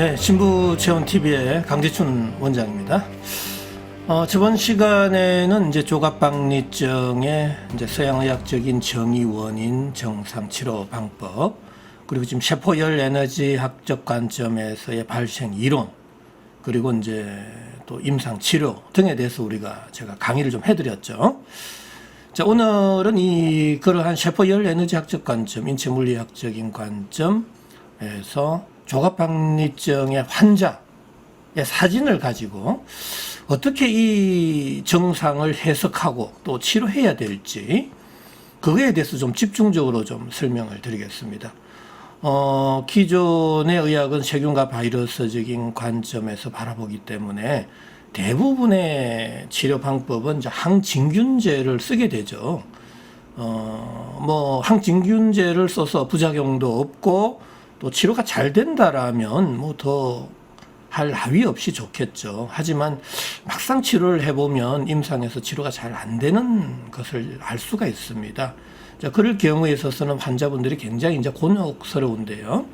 네, 신부체온TV의 강재춘 원장입니다. 어, 저번 시간에는 이제 조갑박리증의 이제 서양의학적인 정의 원인, 정상 치료 방법, 그리고 지금 세포열 에너지 학적 관점에서의 발생 이론, 그리고 이제 또 임상 치료 등에 대해서 우리가 제가 강의를 좀 해드렸죠. 자, 오늘은 이 그러한 세포열 에너지 학적 관점, 인체 물리학적인 관점에서 조갑박리증의 환자의 사진을 가지고 어떻게 이 정상을 해석하고 또 치료해야 될지 그거에 대해서 좀 집중적으로 좀 설명을 드리겠습니다. 어, 기존의 의학은 세균과 바이러스적인 관점에서 바라보기 때문에 대부분의 치료 방법은 이제 항진균제를 쓰게 되죠. 어, 뭐 항진균제를 써서 부작용도 없고 또 치료가 잘 된다라면 뭐 더할 나위 없이 좋겠죠. 하지만 막상 치료를 해보면 임상에서 치료가 잘 안 되는 것을 알 수가 있습니다. 자, 그럴 경우에 있어서는 환자분들이 굉장히 이제 곤혹스러운데요.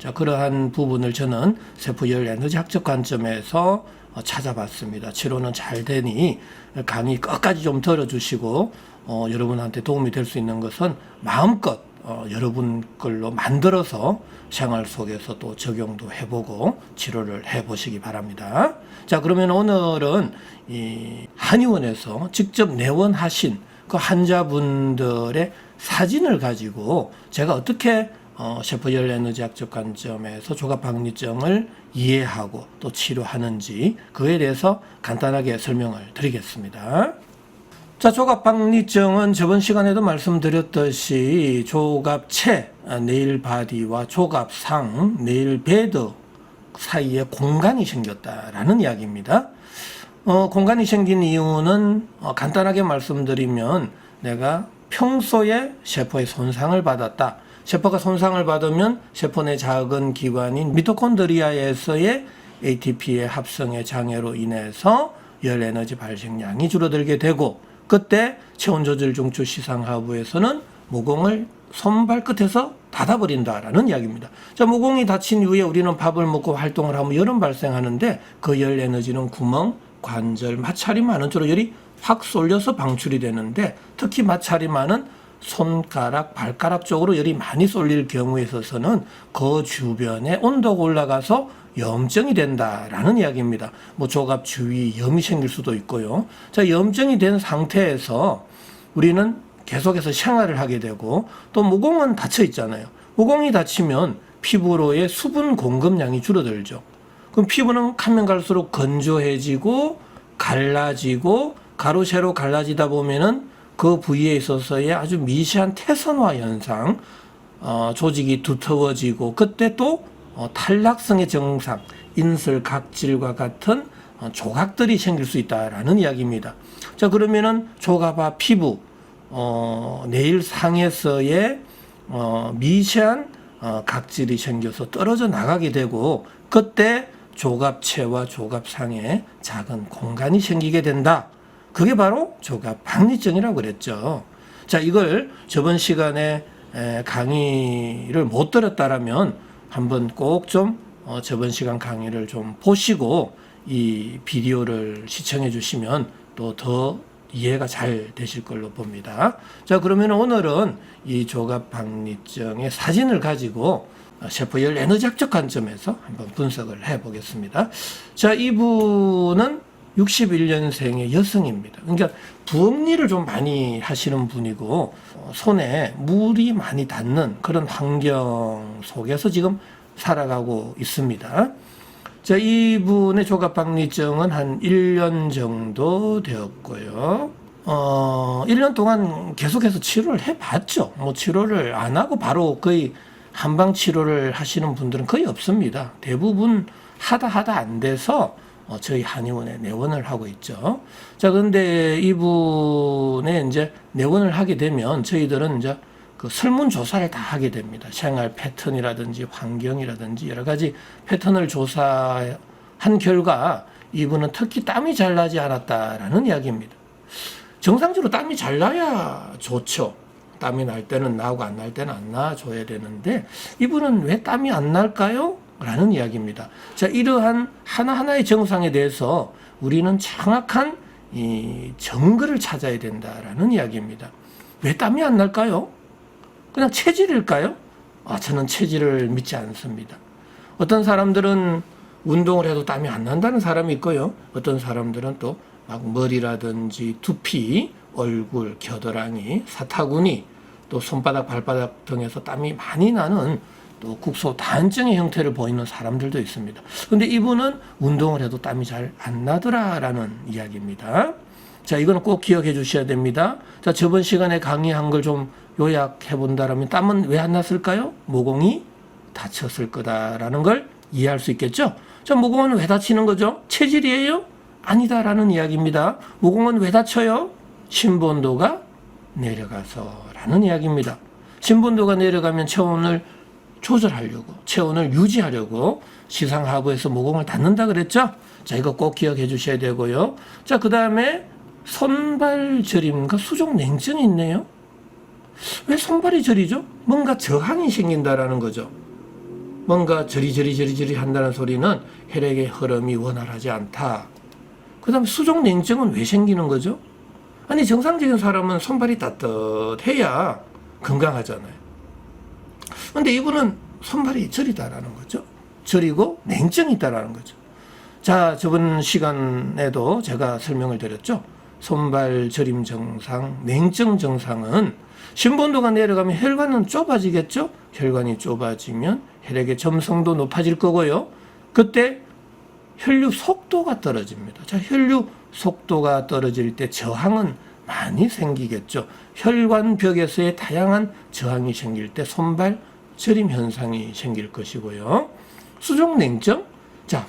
자, 그러한 부분을 저는 세포열 에너지 학적 관점에서 어, 찾아봤습니다. 치료는 잘 되니 강의 끝까지 좀 들어주시고 어, 여러분한테 도움이 될 수 있는 것은 마음껏 어, 여러분 걸로 만들어서 생활 속에서 또 적용도 해보고 치료를 해보시기 바랍니다. 자, 그러면 오늘은 이 한의원에서 직접 내원하신 그 환자분들의 사진을 가지고 제가 어떻게 어, 세포열 에너지 학적 관점에서 조갑박리증을 이해하고 또 치료하는지 그에 대해서 간단하게 설명을 드리겠습니다. 자, 조갑박리증은 저번 시간에도 말씀드렸듯이 조갑체, 아, 네일 바디와 조갑상, 네일 베드 사이에 공간이 생겼다라는 이야기입니다. 어, 공간이 생긴 이유는 어, 간단하게 말씀드리면 내가 평소에 세포의 손상을 받았다. 세포가 손상을 받으면 세포 내 작은 기관인 미토콘드리아에서의 ATP의 합성의 장애로 인해서 열 에너지 발생량이 줄어들게 되고 그때 체온 조절 중추 시상 하부에서는 모공을 손발끝에서 닫아버린다라는 이야기입니다. 자, 모공이 닫힌 이후에 우리는 밥을 먹고 활동을 하면 열은 발생하는데 그 열 에너지는 구멍, 관절, 마찰이 많은 쪽으로 열이 확 쏠려서 방출이 되는데 특히 마찰이 많은 손가락, 발가락 쪽으로 열이 많이 쏠릴 경우에 있어서는 그 주변에 온도가 올라가서 염증이 된다라는 이야기입니다. 뭐 조갑 주위 염이 생길 수도 있고요. 자, 염증이 된 상태에서 우리는 계속해서 생활을 하게 되고 또 모공은 닫혀 있잖아요. 모공이 닫히면 피부로의 수분 공급량이 줄어들죠. 그럼 피부는 가면 갈수록 건조해지고 갈라지고 가로 세로 갈라지다 보면은 그 부위에 있어서의 아주 미세한 태선화 현상, 어, 조직이 두터워지고 그때 또 어, 탈락성의 증상, 인슬, 각질과 같은 어, 조각들이 생길 수 있다라는 이야기입니다. 자 그러면은 조각과 피부, 어, 내일 상에서의 어, 미세한 어, 각질이 생겨서 떨어져 나가게 되고 그때 조갑체와 조갑상에 작은 공간이 생기게 된다. 그게 바로 조갑 박리증이라고 그랬죠. 자, 이걸 저번 시간에 에, 강의를 못 들었다라면 한번 꼭좀 어, 저번 시간 강의를 좀 보시고 이 비디오를 시청해 주시면 또 더 이해가 잘 되실 걸로 봅니다. 자, 그러면 오늘은 이 조갑 박리증의 사진을 가지고 세포열 에너지학적 관점에서 한번 분석을 해 보겠습니다. 자, 이분은 61년생의 여성입니다. 그러니까 부업일을 좀 많이 하시는 분이고 어, 손에 물이 많이 닿는 그런 환경 속에서 지금 살아가고 있습니다. 자, 이분의 조갑박리증은 한 1년 정도 되었고요. 어, 1년 동안 계속해서 치료를 해봤죠. 뭐 치료를 안 하고 바로 거의 한방 치료를 하시는 분들은 거의 없습니다. 대부분 하다 하다 안 돼서 어, 저희 한의원에 내원을 하고 있죠. 자, 근데 이분의 이제 내원을 하게 되면 저희들은 이제 그 설문조사를 다 하게 됩니다. 생활 패턴이라든지 환경이라든지 여러 가지 패턴을 조사한 결과 이분은 특히 땀이 잘 나지 않았다라는 이야기입니다. 정상적으로 땀이 잘 나야 좋죠. 땀이 날 때는 나고 안 날 때는 안 나줘야 되는데 이분은 왜 땀이 안 날까요? 라는 이야기입니다. 자, 이러한 하나하나의 정상에 대해서 우리는 정확한 이 정글을 찾아야 된다라는 이야기입니다. 왜 땀이 안 날까요? 그냥 체질일까요? 아, 저는 체질을 믿지 않습니다. 어떤 사람들은 운동을 해도 땀이 안 난다는 사람이 있고요. 어떤 사람들은 또 막 머리라든지 두피, 얼굴, 겨드랑이, 사타구니, 또 손바닥, 발바닥 등에서 땀이 많이 나는 또 국소 단증의 형태를 보이는 사람들도 있습니다. 근데 이분은 운동을 해도 땀이 잘 안 나더라라는 이야기입니다. 자, 이거는 꼭 기억해 주셔야 됩니다. 자, 저번 시간에 강의한 걸 좀 요약해 본다라면 땀은 왜 안 났을까요? 모공이 다쳤을 거다라는 걸 이해할 수 있겠죠? 자, 모공은 왜 다치는 거죠? 체질이에요? 아니다라는 이야기입니다. 모공은 왜 다쳐요? 신본도가 내려가서라는 이야기입니다. 신본도가 내려가면 체온을 조절하려고, 체온을 유지하려고 시상하부에서 모공을 닫는다 그랬죠? 자, 이거 꼭 기억해 주셔야 되고요. 자, 그 다음에 손발 저림과 수족 냉증이 있네요. 왜 손발이 저리죠? 뭔가 저항이 생긴다라는 거죠. 뭔가 저리저리 저리저리 한다는 소리는 혈액의 흐름이 원활하지 않다. 그 다음에 수족 냉증은 왜 생기는 거죠? 아니 정상적인 사람은 손발이 따뜻해야 건강하잖아요. 근데 이분은 손발이 저리다라는 거죠. 저리고 냉증이 있다라는 거죠. 자, 저번 시간에도 제가 설명을 드렸죠. 손발 저림 정상, 냉증 정상은 신본도가 내려가면 혈관은 좁아지겠죠? 혈관이 좁아지면 혈액의 점성도 높아질 거고요. 그때 혈류 속도가 떨어집니다. 자, 혈류 속도가 떨어질 때 저항은 많이 생기겠죠. 혈관 벽에서의 다양한 저항이 생길 때 손발 저림 현상이 생길 것이고요. 수족 냉증? 자,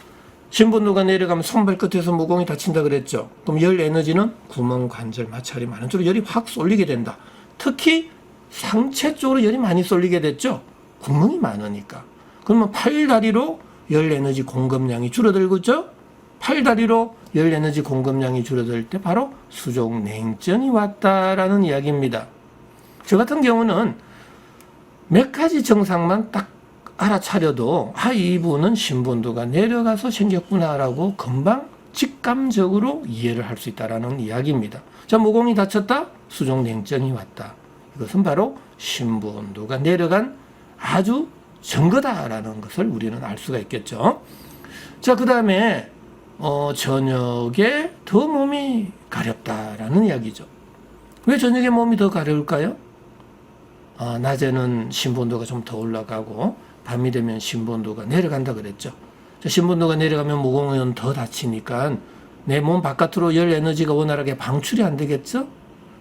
신분도가 내려가면 손발 끝에서 모공이 다친다 그랬죠. 그럼 열 에너지는 구멍, 관절, 마찰이 많은 쪽으로 열이 확 쏠리게 된다. 특히 상체 쪽으로 열이 많이 쏠리게 됐죠. 구멍이 많으니까. 그러면 팔다리로 열 에너지 공급량이 줄어들겠죠? 팔다리로 열 에너지 공급량이 줄어들 때 바로 수족 냉증이 왔다라는 이야기입니다. 저 같은 경우는 몇 가지 증상만 딱 알아차려도 아 이분은 신분도가 내려가서 생겼구나라고 금방 직감적으로 이해를 할 수 있다라는 이야기입니다. 자 모공이 다쳤다 수족 냉증이 왔다. 이것은 바로 신분도가 내려간 아주 증거다라는 것을 우리는 알 수가 있겠죠. 자, 그 다음에, 어, 저녁에 더 몸이 가렵다라는 이야기죠. 왜 저녁에 몸이 더 가려울까요? 아, 낮에는 신본도가 좀 더 올라가고, 밤이 되면 신본도가 내려간다 그랬죠. 자, 신본도가 내려가면 모공은 더 다치니까 내 몸 바깥으로 열 에너지가 원활하게 방출이 안 되겠죠?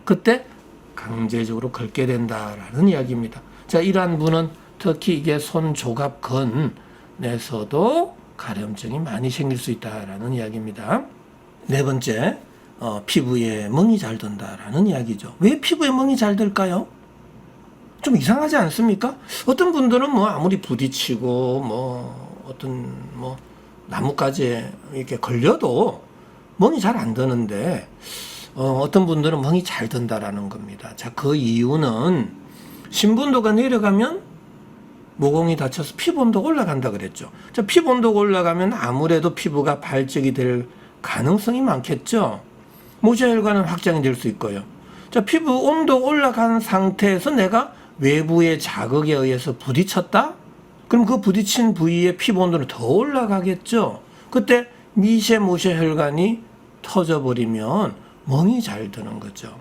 그때 강제적으로 긁게 된다라는 이야기입니다. 자, 이러한 분은 특히 이게 손 조갑 근에서도 가려움증이 많이 생길 수 있다라는 이야기입니다. 네 번째, 어, 피부에 멍이 잘 든다라는 이야기죠. 왜 피부에 멍이 잘 들까요? 좀 이상하지 않습니까? 어떤 분들은 뭐 아무리 부딪히고 뭐 어떤 뭐 나뭇가지에 이렇게 걸려도 멍이 잘 안 드는데 어, 어떤 분들은 멍이 잘 든다라는 겁니다. 자, 그 이유는 신분도가 내려가면 모공이 다쳐서 피부 온도가 올라간다 그랬죠. 자, 피부 온도가 올라가면 아무래도 피부가 발적이 될 가능성이 많겠죠. 모자 혈관은 확장이 될 수 있고요. 자, 피부 온도 올라간 상태에서 내가 외부의 자극에 의해서 부딪혔다? 그럼 그 부딪힌 부위의 피부 온도는 더 올라가겠죠. 그때 미세 모세 혈관이 터져버리면 멍이 잘 드는 거죠.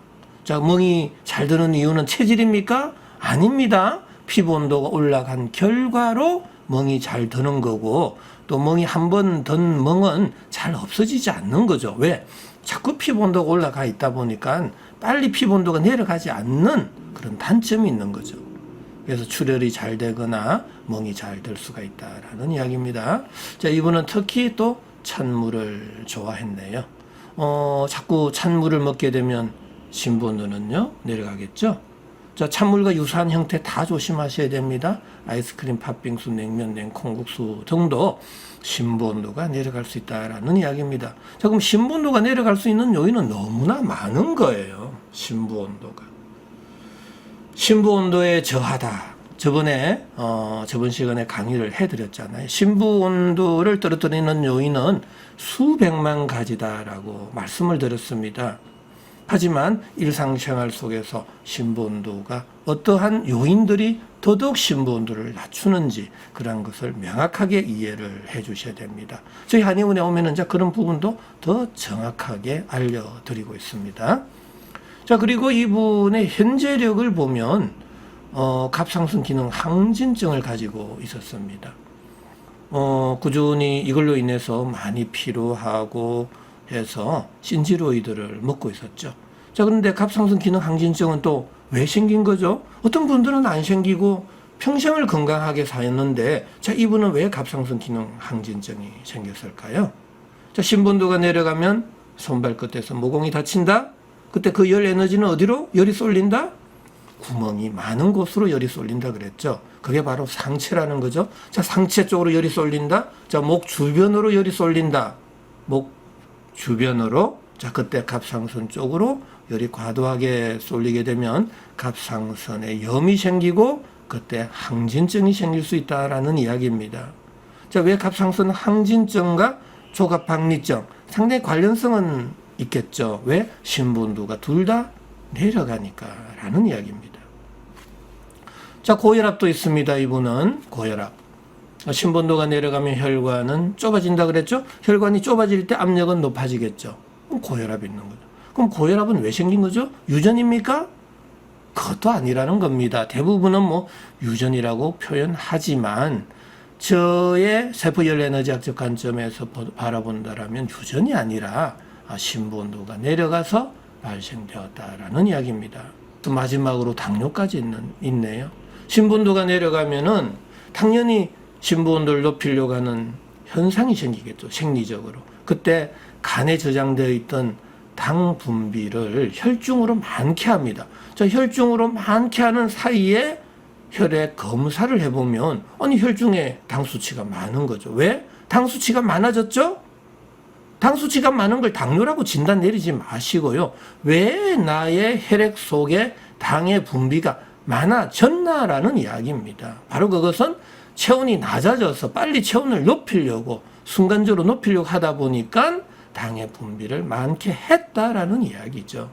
자, 멍이 잘 드는 이유는 체질입니까? 아닙니다. 피부 온도가 올라간 결과로 멍이 잘 드는 거고 또 멍이 한 번 든 멍은 잘 없어지지 않는 거죠. 왜? 자꾸 피부 온도가 올라가 있다 보니까 빨리 피부 온도가 내려가지 않는 그런 단점이 있는 거죠. 그래서 출혈이 잘 되거나 멍이 잘 들 수가 있다라는 이야기입니다. 자, 이분은 특히 또 찬물을 좋아했네요. 어, 자꾸 찬물을 먹게 되면 신분도는요, 내려가겠죠? 자, 찬물과 유사한 형태 다 조심하셔야 됩니다. 아이스크림, 팥빙수, 냉면, 냉콩국수 등도 신분도가 내려갈 수 있다라는 이야기입니다. 자, 그럼 신분도가 내려갈 수 있는 요인은 너무나 많은 거예요. 신부 온도가. 신부 온도에 저하다. 저번에 어 저번 시간에 강의를 해드렸잖아요. 신부 온도를 떨어뜨리는 요인은 수백만 가지다라고 말씀을 드렸습니다. 하지만 일상생활 속에서 신부 온도가 어떠한 요인들이 더더욱 신부 온도를 낮추는지 그러한 것을 명확하게 이해를 해 주셔야 됩니다. 저희 한의원에 오면은 이제 그런 부분도 더 정확하게 알려드리고 있습니다. 자, 그리고 이분의 현재력을 보면, 어, 갑상선 기능 항진증을 가지고 있었습니다. 어, 꾸준히 이걸로 인해서 많이 피로하고 해서 신지로이드를 먹고 있었죠. 자, 그런데 갑상선 기능 항진증은 또 왜 생긴 거죠? 어떤 분들은 안 생기고 평생을 건강하게 사였는데, 자, 이분은 왜 갑상선 기능 항진증이 생겼을까요? 자, 신분도가 내려가면 손발 끝에서 모공이 다친다? 그때 그 열 에너지는 어디로? 열이 쏠린다? 구멍이 많은 곳으로 열이 쏠린다 그랬죠. 그게 바로 상체라는 거죠. 자, 상체 쪽으로 열이 쏠린다. 자, 목 주변으로 열이 쏠린다. 목 주변으로. 자, 그때 갑상선 쪽으로 열이 과도하게 쏠리게 되면 갑상선에 염이 생기고 그때 항진증이 생길 수 있다라는 이야기입니다. 자, 왜 갑상선 항진증과 조갑박리증 상당히 관련성은 있겠죠. 왜? 신분도가 둘 다 내려가니까 라는 이야기입니다. 자, 고혈압도 있습니다. 이분은 고혈압. 신분도가 내려가면 혈관은 좁아진다 그랬죠? 혈관이 좁아질 때 압력은 높아지겠죠. 그럼 고혈압이 있는 거죠. 그럼 고혈압은 왜 생긴 거죠? 유전입니까? 그것도 아니라는 겁니다. 대부분은 뭐 유전이라고 표현하지만 저의 세포열 에너지학적 관점에서 보- 바라본다라면 유전이 아니라 아, 신부온도가 내려가서 발생되었다라는 이야기입니다. 또 마지막으로 당뇨까지 있는, 있네요. 신부온도가 내려가면은 당연히 신부온도를 높이려고 하는 현상이 생기겠죠. 생리적으로. 그때 간에 저장되어 있던 당 분비를 혈중으로 많게 합니다. 자, 혈중으로 많게 하는 사이에 혈액 검사를 해보면 아니 혈중에 당 수치가 많은 거죠. 왜? 당 수치가 많아졌죠? 당 수치가 많은 걸 당뇨라고 진단 내리지 마시고요. 왜 나의 혈액 속에 당의 분비가 많아졌나라는 이야기입니다. 바로 그것은 체온이 낮아져서 빨리 체온을 높이려고 순간적으로 높이려고 하다 보니까 당의 분비를 많게 했다라는 이야기죠.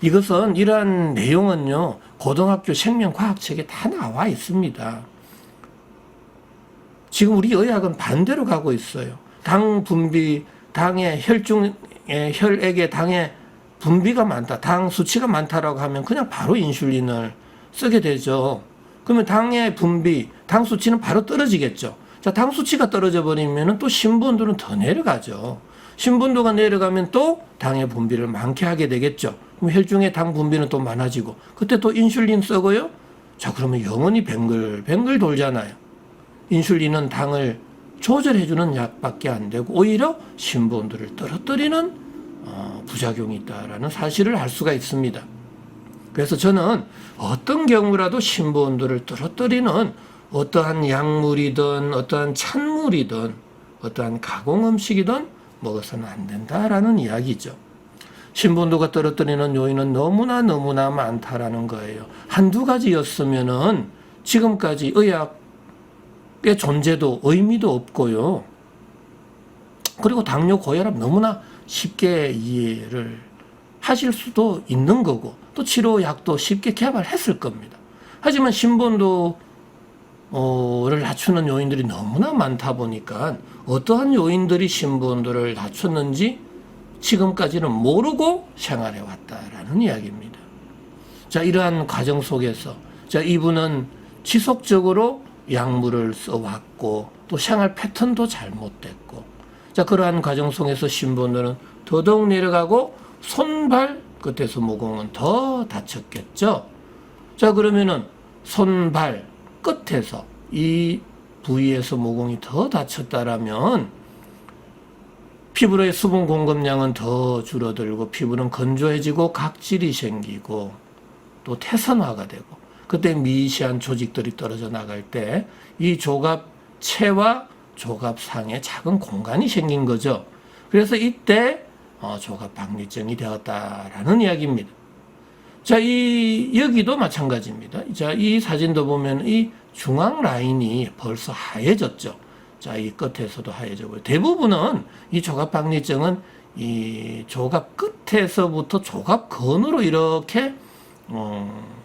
이것은 이러한 내용은요, 고등학교 생명과학책에 다 나와 있습니다. 지금 우리 의학은 반대로 가고 있어요. 당 분비, 당의 혈중에, 혈액에 당의 분비가 많다, 당 수치가 많다라고 하면 그냥 바로 인슐린을 쓰게 되죠. 그러면 당의 분비, 당 수치는 바로 떨어지겠죠. 자, 당 수치가 떨어져 버리면 또 신분도는 더 내려가죠. 신분도가 내려가면 또 당의 분비를 많게 하게 되겠죠. 그럼 혈중의 당 분비는 또 많아지고 그때 또 인슐린 쓰고요. 자, 그러면 영원히 뱅글뱅글 돌잖아요. 인슐린은 당을 조절해주는 약밖에 안 되고 오히려 신부온도를 떨어뜨리는 어, 부작용이 있다라는 사실을 알 수가 있습니다. 그래서 저는 어떤 경우라도 신부온도를 떨어뜨리는 어떠한 약물이든 어떠한 찬물이든 어떠한 가공 음식이든 먹어서는 안 된다라는 이야기죠. 신분도가 떨어뜨리는 요인은 너무나 너무나 많다라는 거예요. 한두 가지였으면은 지금까지 의학의 존재도 의미도 없고요. 그리고 당뇨 고혈압 너무나 쉽게 이해를 하실 수도 있는 거고 또 치료약도 쉽게 개발했을 겁니다. 하지만 신분도를 낮추는 요인들이 너무나 많다 보니까 어떠한 요인들이 신분도를 낮췄는지 지금까지는 모르고 생활해 왔다라는 이야기입니다. 자, 이러한 과정 속에서 자, 이분은 지속적으로 약물을 써왔고 또 생활 패턴도 잘못됐고 자, 그러한 과정 속에서 신분들은 더더욱 내려가고 손발 끝에서 모공은 더 다쳤겠죠. 자, 그러면은 손발 끝에서 이 부위에서 모공이 더 다쳤다라면 피부의 수분 공급량은 더 줄어들고 피부는 건조해지고 각질이 생기고 또 태산화가 되고 그때 미시한 조직들이 떨어져 나갈 때 이 조갑체와 조갑상에 작은 공간이 생긴 거죠. 그래서 이때 어, 조갑박리증이 되었다라는 이야기입니다. 자, 이 여기도 마찬가지입니다. 자, 이 사진도 보면 이 중앙 라인이 벌써 하얘졌죠. 자, 이 끝에서도 하얘졌고요. 대부분은 이 조갑박리증은 이 조갑 끝에서부터 조갑 건으로 이렇게 어,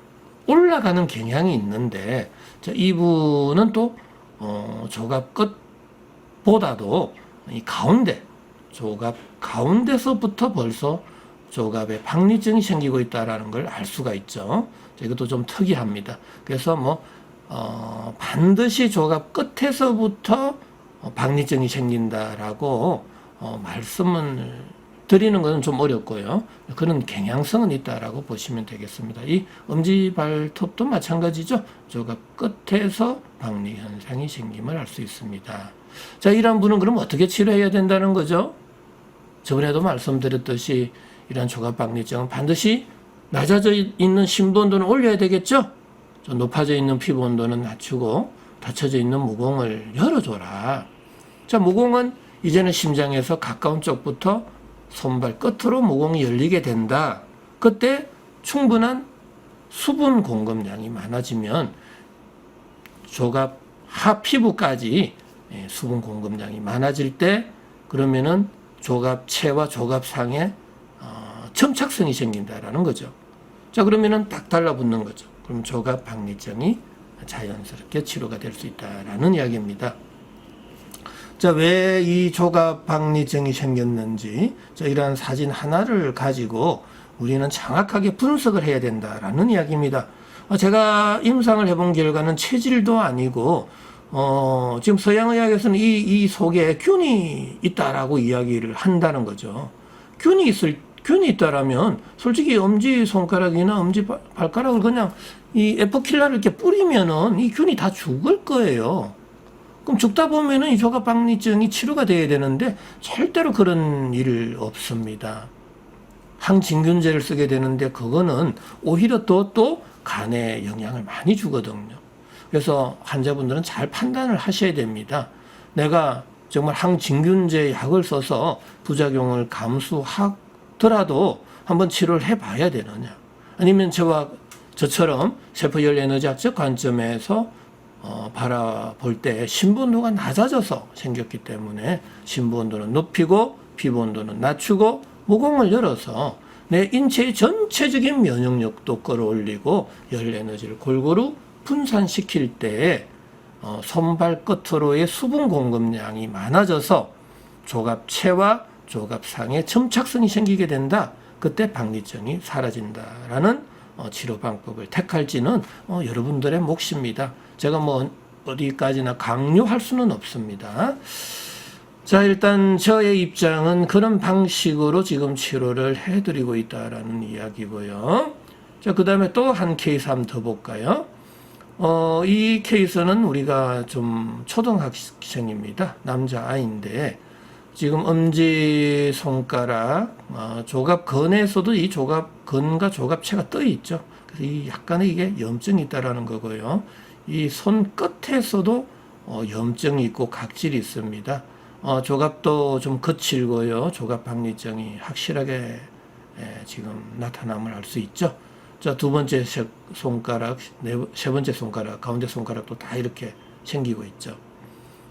올라가는 경향이 있는데 자, 이분은 또 어, 조갑 끝보다도 이 가운데 조갑 가운데서부터 벌써 조갑에 박리증이 생기고 있다라는 걸 알 수가 있죠. 자, 이것도 좀 특이합니다. 그래서 뭐 어, 반드시 조갑 끝에서부터 어, 박리증이 생긴다라고 어, 말씀을 드리는 것은 좀 어렵고요. 그런 경향성은 있다라고 보시면 되겠습니다. 이 엄지 발톱도 마찬가지죠. 조갑 끝에서 박리 현상이 생김을 알 수 있습니다. 자, 이런 분은 그럼 어떻게 치료해야 된다는 거죠? 저번에도 말씀드렸듯이 이러한 조갑박리증은 반드시 낮아져 있는 심부 온도는 올려야 되겠죠? 좀 높아져 있는 피부 온도는 낮추고 닫혀져 있는 모공을 열어줘라. 자, 모공은 이제는 심장에서 가까운 쪽부터 손발 끝으로 모공이 열리게 된다. 그때 충분한 수분 공급량이 많아지면 조갑 하 피부까지 예, 수분 공급량이 많아질 때 그러면은 조갑체와 조갑상에 어, 첨착성이 생긴다라는 거죠. 자 그러면은 딱 달라붙는 거죠. 그럼 조갑 박리증이 자연스럽게 치료가 될 수 있다라는 이야기입니다. 자, 왜 이 조갑 박리증이 생겼는지, 자, 이러한 사진 하나를 가지고 우리는 정확하게 분석을 해야 된다라는 이야기입니다. 어, 제가 임상을 해본 결과는 체질도 아니고, 어, 지금 서양의학에서는 이, 이 속에 균이 있다라고 이야기를 한다는 거죠. 균이 있을, 균이 있다라면, 솔직히 엄지 손가락이나 엄지 발- 발가락을 그냥 이 에포킬라를 이렇게 뿌리면은 이 균이 다 죽을 거예요. 그럼 죽다 보면은 이 조갑박리증이 치료가 돼야 되는데 절대로 그런 일 없습니다. 항진균제를 쓰게 되는데 그거는 오히려 또 또 간에 영향을 많이 주거든요. 그래서 환자분들은 잘 판단을 하셔야 됩니다. 내가 정말 항진균제 약을 써서 부작용을 감수하더라도 한번 치료를 해봐야 되느냐. 아니면 저와 저처럼 세포열 에너지학적 관점에서 어, 바라볼 때 신부 온도가 낮아져서 생겼기 때문에 신부 온도는 높이고 피부 온도는 낮추고 모공을 열어서 내 인체의 전체적인 면역력도 끌어올리고 열 에너지를 골고루 분산시킬 때 어, 손발 끝으로의 수분 공급량이 많아져서 조갑체와 조갑상에 첨착성이 생기게 된다. 그때 박리증이 사라진다라는 어, 치료 방법을 택할지는 어, 여러분들의 몫입니다. 제가 뭐 어디까지나 강요할 수는 없습니다. 자, 일단 저의 입장은 그런 방식으로 지금 치료를 해드리고 있다라는 이야기고요. 자, 그 다음에 또 한 케이스 한번 더 볼까요? 어, 이 케이스는 우리가 좀 초등학생입니다. 남자아이인데, 지금 엄지 손가락, 어, 조갑 근에서도 이 조갑 근과 조갑체가 떠 있죠. 그래서 이 약간의 이게 염증이 있다라는 거고요. 이 손 끝에서도 어, 염증이 있고 각질이 있습니다. 어, 조갑도 좀 거칠고요. 조갑 박리증이 확실하게 예, 지금 나타남을 알 수 있죠. 자, 두 번째 세- 손가락, 네, 번- 세 번째 손가락, 가운데 손가락도 다 이렇게 생기고 있죠.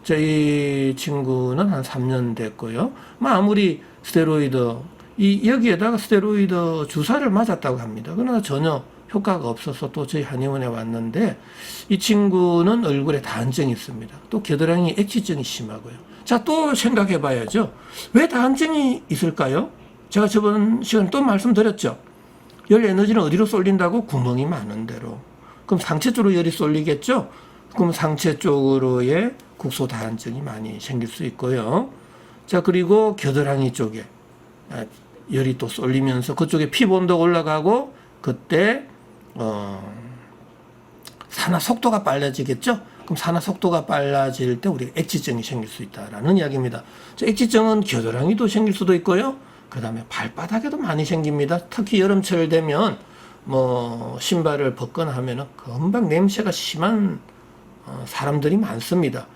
저희 친구는 한 3년 됐고요. 뭐 아무리 스테로이드, 이, 여기에다가 스테로이드 주사를 맞았다고 합니다. 그러나 전혀 효과가 없어서 또 저희 한의원에 왔는데 이 친구는 얼굴에 다한증이 있습니다. 또 겨드랑이 액취증이 심하고요. 자, 또 생각해 봐야죠. 왜 다한증이 있을까요? 제가 저번 시간에 또 말씀드렸죠. 열 에너지는 어디로 쏠린다고? 구멍이 많은 대로. 그럼 상체 쪽으로 열이 쏠리겠죠? 그럼 상체 쪽으로의 국소 다한증이 많이 생길 수 있고요. 자, 그리고 겨드랑이 쪽에 아, 열이 또 쏠리면서 그쪽에 피부 온도가 올라가고 그때 어, 산화 속도가 빨라지겠죠? 그럼 산화 속도가 빨라질 때 우리가 액지증이 생길 수 있다라는 이야기입니다. 자, 액지증은 겨드랑이도 생길 수도 있고요. 그 다음에 발바닥에도 많이 생깁니다. 특히 여름철 되면 뭐 신발을 벗거나 하면은 금방 냄새가 심한 어, 사람들이 많습니다.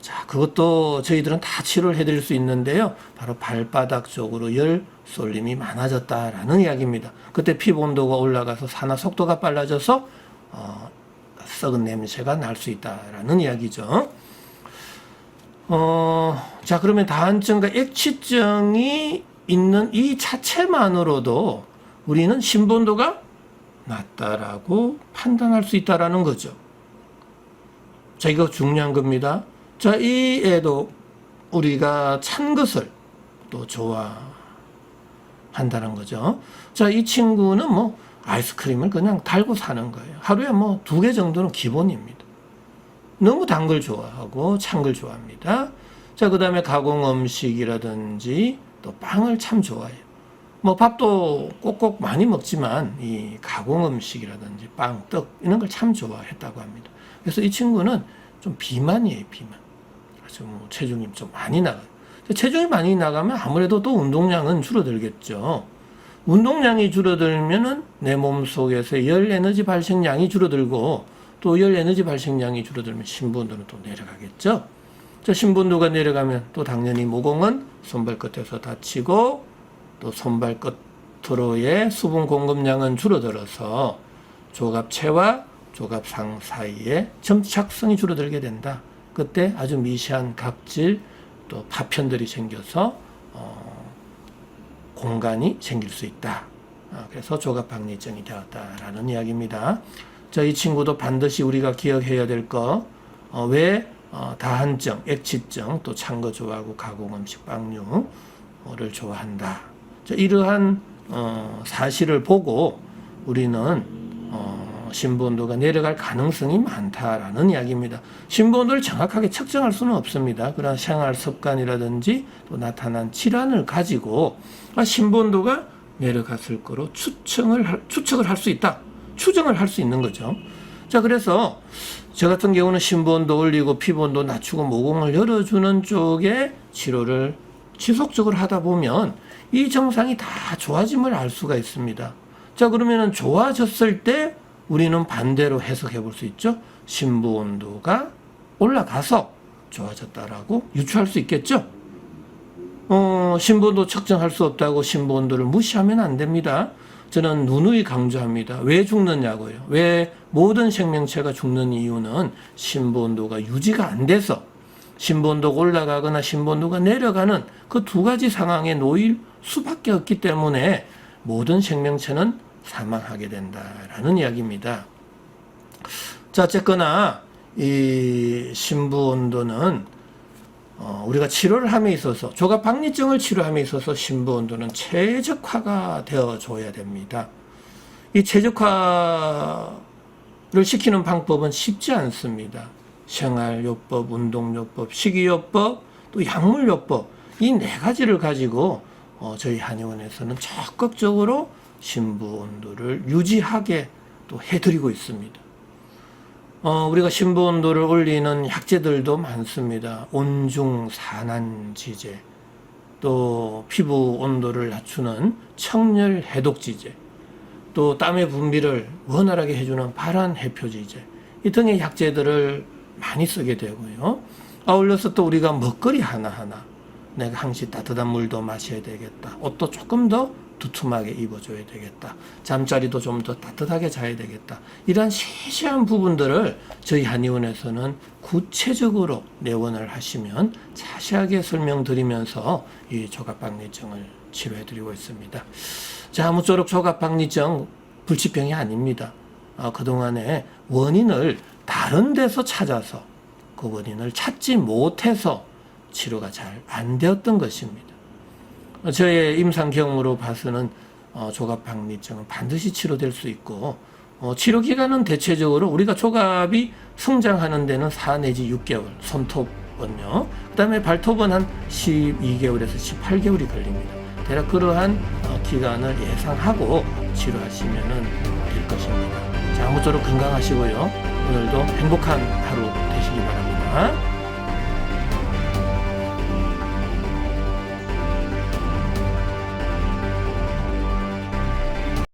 자, 그것도 저희들은 다 치료를 해드릴 수 있는데요. 바로 발바닥 쪽으로 열 쏠림이 많아졌다라는 이야기입니다. 그때 피부 온도가 올라가서 산화 속도가 빨라져서 어, 썩은 냄새가 날 수 있다라는 이야기죠. 어, 자, 그러면 다한증과 액취증이 있는 이 자체만으로도 우리는 신본도가 낮다라고 판단할 수 있다라는 거죠. 자, 이거 중요한 겁니다. 자, 이 애도 우리가 찬 것을 또 좋아한다는 거죠. 자, 이 친구는 뭐 아이스크림을 그냥 달고 사는 거예요. 하루에 뭐 두 개 정도는 기본입니다. 너무 단 걸 좋아하고 찬 걸 좋아합니다. 자, 그 다음에 가공 음식이라든지 또 빵을 참 좋아해요. 뭐 밥도 꼭꼭 많이 먹지만 이 가공 음식이라든지 빵, 떡 이런 걸 참 좋아했다고 합니다. 그래서 이 친구는 좀 비만이에요, 비만. 뭐 체중이 좀 많이 나가요. 체중이 많이 나가면 아무래도 또 운동량은 줄어들겠죠. 운동량이 줄어들면은 내 몸 속에서 열 에너지 발생량이 줄어들고 또 열 에너지 발생량이 줄어들면 신부온도는 또 내려가겠죠. 자, 신부온도가 내려가면 또 당연히 모공은 손발 끝에서 다치고 또 손발 끝으로의 수분 공급량은 줄어들어서 조갑체와 조갑상 사이에 점착성이 줄어들게 된다. 그때 아주 미세한 각질 또 파편들이 생겨서 어, 공간이 생길 수 있다. 아, 그래서 조갑박리증이 되었다라는 이야기입니다. 자, 이 친구도 반드시 우리가 기억해야 될 거, 어, 왜 어, 다한증, 액취증, 또 찬 거 좋아하고 가공 음식, 빵류를 좋아한다. 자, 이러한 어, 사실을 보고 우리는 어, 신부온도가 내려갈 가능성이 많다라는 이야기입니다. 신부온도를 정확하게 측정할 수는 없습니다. 그러나 생활 습관이라든지 또 나타난 질환을 가지고 아, 신부온도가 내려갔을 거로 추측을 할- 추측을 할 수 있다. 추정을 할 수 있는 거죠. 자, 그래서 저 같은 경우는 신부온도 올리고 피부온도 낮추고 모공을 열어주는 쪽에 치료를 지속적으로 하다 보면 이 증상이 다 좋아짐을 알 수가 있습니다. 자, 그러면은 좋아졌을 때 우리는 반대로 해석해 볼 수 있죠. 신부 온도가 올라가서 좋아졌다라고 유추할 수 있겠죠. 어, 신부 온도 측정할 수 없다고 신부 온도를 무시하면 안 됩니다. 저는 누누이 강조합니다. 왜 죽느냐고요. 왜 모든 생명체가 죽는 이유는 신부 온도가 유지가 안 돼서 신부 온도가 올라가거나 신부 온도가 내려가는 그 두 가지 상황에 놓일 수밖에 없기 때문에 모든 생명체는 사망하게 된다라는 이야기입니다. 자, 어쨌거나 이 신부 온도는 어, 우리가 치료를 함에 있어서 조갑박리증을 치료함에 있어서 신부 온도는 최적화가 되어 줘야 됩니다. 이 최적화를 시키는 방법은 쉽지 않습니다. 생활요법, 운동요법, 식이요법, 또 약물요법 이 네 가지를 가지고 어, 저희 한의원에서는 적극적으로 신부 온도를 유지하게 또 해드리고 있습니다. 어, 우리가 신부 온도를 올리는 약재들도 많습니다. 온중 산안지제, 또 피부 온도를 낮추는 청열 해독지제, 또 땀의 분비를 원활하게 해주는 발한 해표지제, 이 등의 약재들을 많이 쓰게 되고요. 아울러서 또 우리가 먹거리 하나하나, 내가 항시 따뜻한 물도 마셔야 되겠다. 옷도 조금 더 두툼하게 입어줘야 되겠다. 잠자리도 좀 더 따뜻하게 자야 되겠다. 이러한 세세한 부분들을 저희 한의원에서는 구체적으로 내원을 하시면 자세하게 설명드리면서 이 조갑박리증을 치료해드리고 있습니다. 자, 아무쪼록 조갑박리증 불치병이 아닙니다. 아, 그동안에 원인을 다른 데서 찾아서 그 원인을 찾지 못해서 치료가 잘 안 되었던 것입니다. 저의 임상 경험으로 봐서는 어, 조갑박리증은 반드시 치료될 수 있고 어, 치료 기간은 대체적으로 우리가 조갑이 성장하는 데는 4 내지 6개월 손톱은요. 그다음에 발톱은 한 12개월에서 18개월이 걸립니다. 대략 그러한 어, 기간을 예상하고 치료하시면 될 것입니다. 자 아무쪼록 건강하시고요. 오늘도 행복한 하루 되시기 바랍니다